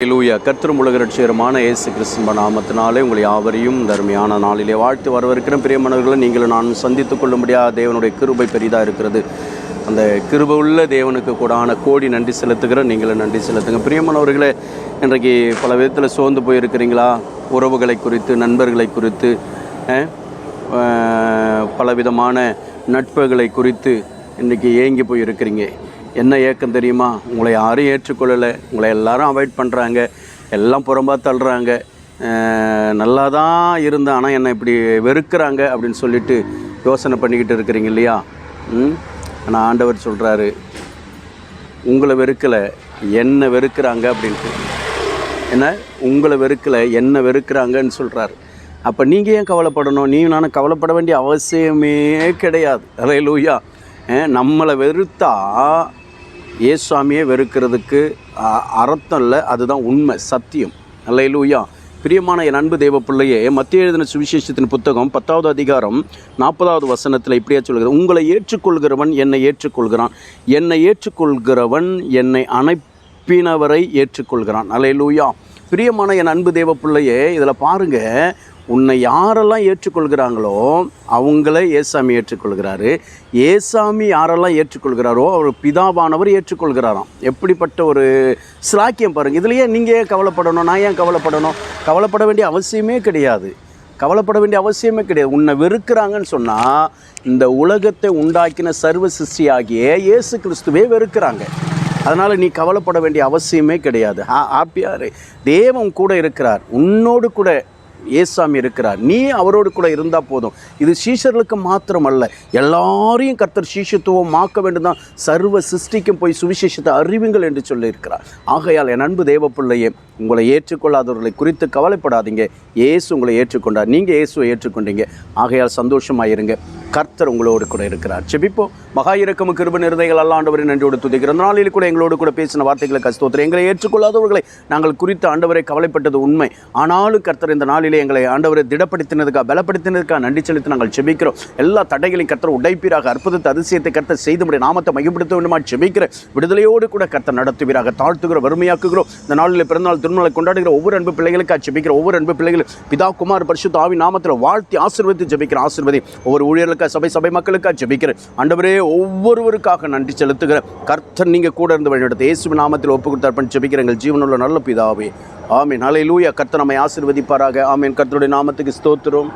லூயா கர்த்தரும் உலக ரட்சிகரமான இயேசு கிறிஸ்துவ நாமத்தினாலே உங்களை யாவரையும் தருமையான நாளிலே வாழ்த்து வரவிருக்கிற பிரியமனவர்களை நீங்களும் நான் சந்தித்துக் கொள்ளும்படியா தேவனுடைய கிருபை பெரிதாக இருக்கிறது. அந்த கிருபை உள்ள தேவனுக்கு கூடான கோடி நன்றி செலுத்துகிற நீங்களும் நன்றி செலுத்துங்க பிரியமானவர்களே இன்றைக்கு பல விதத்தில் சோர்ந்து போயிருக்கிறீங்களா? உறவுகளை குறித்து நண்பர்களை குறித்து பலவிதமான நட்புகளை குறித்து இன்றைக்கி ஏங்கி போயிருக்கிறீங்க என்ன ஏக்கம் தெரியுமா? உங்களை யாரும் ஏற்றுக்கொள்ளலை. உங்களை எல்லாரும் அவாய்ட் பண்ணுறாங்க எல்லாம் புறம்பா தள்ளுறாங்க. நல்லா தான் இருந்தேன். ஆனால் என்னை இப்படி வெறுக்கிறாங்க அப்படின்னு சொல்லிட்டு யோசனை பண்ணிக்கிட்டு இருக்கிறீங்க இல்லையா? ம்? ஆனால் ஆண்டவர் சொல்கிறாரு உங்களை வெறுக்கலை என்னை வெறுக்கிறாங்க அப்படின்ட்டு. என்ன? உங்களை வெறுக்கலை என்னை வெறுக்கிறாங்கன்னு சொல்கிறாரு அப்போ நீங்கள் ஏன் கவலைப்படணும்? நீ நானும் கவலைப்பட வேண்டிய அவசியமே கிடையாது. அதே லூயா நம்மளை வெறுத்தா ஏசாமியை வெறுக்கிறதுக்கு அ- அர்த்தம் இல்லை. அதுதான் உண்மை சத்தியம். அல்லையிலூயா பிரியமான என் அன்பு தேவ பிள்ளையே மத்திய எழுதின சுவிசேஷத்தின் புத்தகம் பத்தாவது அதிகாரம் நாற்பதாவது வசனத்தில் இப்படியா சொல்கிறது. உங்களை ஏற்றுக்கொள்கிறவன் என்னை ஏற்றுக்கொள்கிறான். என்னை ஏற்றுக்கொள்கிறவன் என்னை அனுப்பினவரை ஏற்றுக்கொள்கிறான். அல்லையிலூயா பிரியமான என் அன்பு தேவ பிள்ளையே இதில் பாருங்கள் உன்னை யாரெல்லாம் ஏற்றுக்கொள்கிறாங்களோ அவங்கள ஏசாமி ஏற்றுக்கொள்கிறாரு. ஏசாமி யாரெல்லாம் ஏற்றுக்கொள்கிறாரோ அவர் பிதாவானவர் ஏற்றுக்கொள்கிறாராம். எப்படிப்பட்ட ஒரு சிலாக்கியம் பாருங்கள் இதுலையே நீங்கள் ஏன் கவலைப்படணும் நான் ஏன் கவலைப்படணும்? கவலைப்பட வேண்டிய அவசியமே கிடையாது. கவலைப்பட வேண்டிய அவசியமே கிடையாது. உன்னை வெறுக்கிறாங்கன்னு சொன்னால் இந்த உலகத்தை உண்டாக்கின சர்வ சிருஷ்டியாகிய இயேசு கிறிஸ்துவே வெறுக்கிறாங்க. அதனால் நீ கவலைப்பட வேண்டிய அவசியமே கிடையாது. ஹா ஹாப்பியாரு தேவன் கூட இருக்கிறார். உன்னோடு கூட ஏசாமி இருக்கிறார். நீ அவரோடு கூட இருந்தால் போதும். இது சீஷர்களுக்கு மாத்திரமல்ல. எல்லாரையும் கர்த்தர் சீஷத்துவம் ஆக்க வேண்டும் தான் சர்வ சிருஷ்டிக்கும் போய் சுவிசேஷத்தை அறிவுங்கள் என்று சொல்லியிருக்கிறார். ஆகையால் என் அன்பு தேவ பிள்ளையே உங்களை ஏற்றுக்கொள்ளாதவர்களை குறித்து கவலைப்படாதீங்க. இயேசு உங்களை ஏற்றுக்கொண்டார். நீங்கள் இயேசுவை ஏற்றுக்கொண்டீங்க. ஆகையால் சந்தோஷமாயிருங்க. கர்த்தர் உங்களோடு கூட இருக்கிறார். செபிப்போம் மகா இறக்கமு கிருப நிறதைகள் அல்லாண்டவரை நன்றியோடு துதிக்கிற நாளில் கூட எங்களோடு கூட பேசின வார்த்தைகளை கஸ்தோத்திரம் எங்களை ஏற்றுக்கொள்ளாதவர்களை நாங்கள் குறித்து ஆண்டவரை கவலைப்பட்டது உண்மை. ஆனாலும் கர்த்தர் இந்த நாளிலே எங்களை ஆண்டவரை திடப்படுத்தினதுக்காக பலப்படுத்தினதுக்காக நன்றி செலுத்தி நாங்கள் செபிக்கிறோம் எல்லா தடைகளையும் கர்த்தர் உடைப்பீராக. அற்புதத்தை அதிசயத்தை கர்த்தர் செய்து முடிய நாமத்தை மையப்படுத்த வேண்டுமா செபிக்கிற விடுதலையோடு கூட கர்த்தர் நடத்துவீராக. தாழ்த்துகிற வறுமையாக்குகிறோம். இந்த நாளில் பிறந்தநாள் திருநாளை கொண்டாடுகிற ஒவ்வொரு அன்பு பிள்ளைகளுக்காக செபிக்கிற ஒவ்வொரு அன்பு பிள்ளைகளும் பிதா குமார் பரிசுத்த ஆவி நாமத்தில் வாழ்த்தி ஆசிர்வதித்து ஜெபிக்கிற ஆசிர்வதி ஒவ்வொரு மக்களுக்காக சபை சபை மக்களுக்காக ஜெபிக்கிற ஆண்டவரே ஒவ்வொருவருக்காக நன்றி செலுத்துகிற கர்த்தர் நீங்கள் கூட இருந்து வழிநடத்த. இயேசு நாமத்தில் ஒப்பு கொடுத்தார் அர்ப்பணி ஜெபிக்கிறேன். எங்கள் ஜீவனுள்ள நல்ல பிதாவே. ஆமீன். அலை லூயா கர்த்தர் நம்மை ஆசீர்வதிப்பாராக. ஆமீன். கர்த்தருடைய நாமத்துக்கு ஸ்தோத்திரம்.